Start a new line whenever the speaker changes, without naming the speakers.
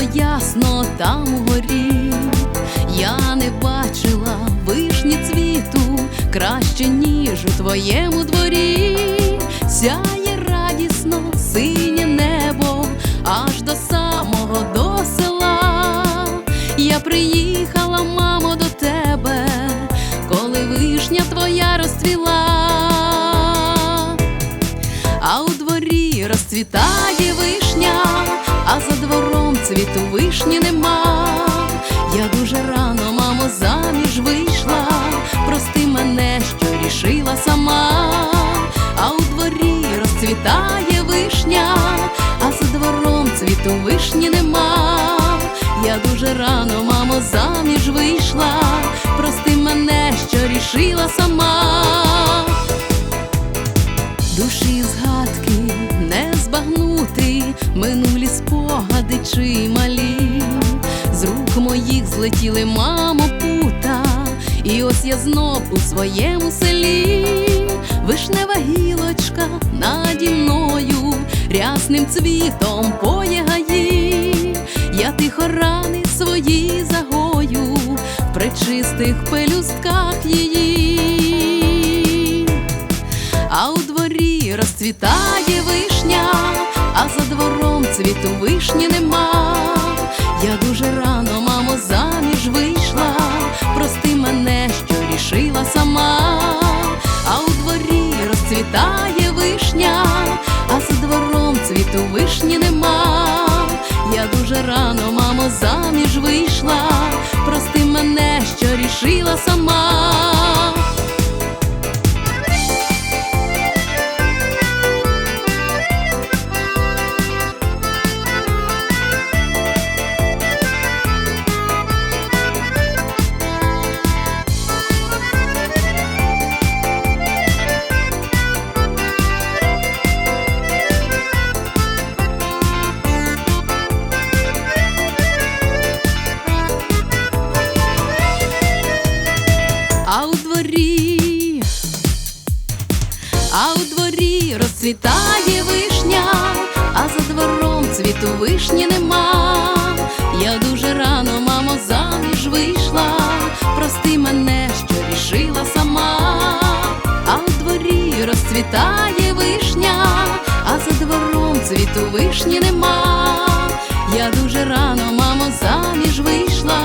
ясно там угорі. Я не бачила вишні цвіту краще, ніж у твоєму дворі. Сяє радісно синє небо аж до самого до села. Я приїхала, мамо, до тебе, коли вишня твоя розцвіла, а у дворі розцвітає вишня, а за двором цвіту вишні нема. Я дуже рано, мамо, заміж вийшла, прости мене, що рішила сама, а у дворі розцвітає вишня, а за двором цвіту вишні нема. Я дуже рано, мамо, заміж вийшла, прости мене, що рішила сама. Душі згадки не збагнути, минулі спогади чи малі. З рук моїх злетіли, мамо, пута, і ось я знов у своєму селі. Вишнева гілочка наді мною, рясним цвітом поєгаї. Я тихо рани свої загою в причистих пелюстках її а у дворі розцвітає цвіту вишні нема. Я дуже рано, мамо, заміж вийшла, прости мене, що рішила сама, а у дворі розцвітає вишня, а за двором цвіту вишні нема. Я дуже рано, мамо, заміж вийшла, прости мене, що рішила сама. А у дворі розцвітає вишня, а за двором цвіту вишні нема. Я дуже рано, мамо, заміж вийшла, прости мене, що рішила сама, а у дворі розцвітає вишня, а за двором цвіту вишні нема. Я дуже рано, мамо, заміж вийшла,